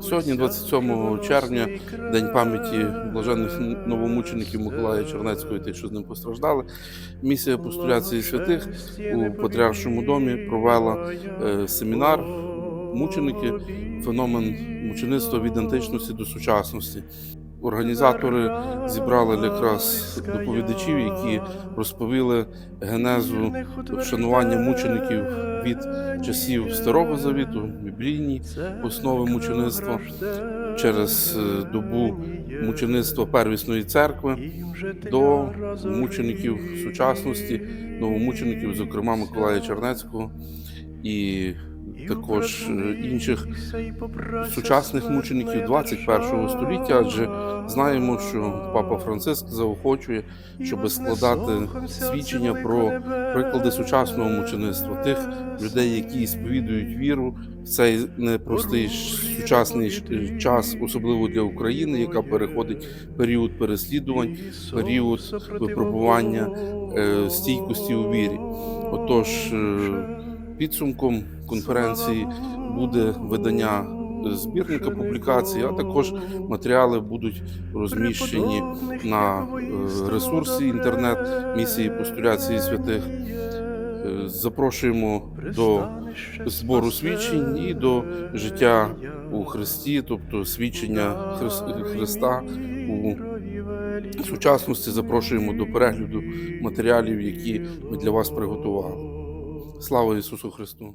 Сьогодні, 27 червня, день пам'яті блаженних новомучеників Миколая Чернецького і тих, що з ним постраждали. Місія постуляції святих у Патріаршому домі провела е, семінар мученики, феномен мучеництва від античності до сучасності. Організатори зібрали якраз доповідачів, які розповіли генезу вшанування мучеників від часів Старого Завіту, біблійні основи мучеництва через е, добу мучеництва первісної церкви до мучеників сучасності, новомучеників, зокрема Миколая Чернецького і також е, інших сучасних мучеників 21 століття, адже знаємо, що папа Франциск заохочує, щоб складати свідчення про приклади сучасного мучеництва, тих людей, які сповідують віру в цей непростий сучасний час, особливо для України, яка переходить період переслідувань, період випробування е, стійкості у вірі. Отож, е, підсумком конференції буде видання збірника публікацій, а також матеріали будуть розміщені на е, ресурсі інтернет місії постуляції святих. Е, Запрошуємо до збору свідчень і до життя у Христі, тобто свідчення Хрис- Христа у сучасності. Запрошуємо до перегляду матеріалів, які ми для вас приготували. Слава Ісусу Христу!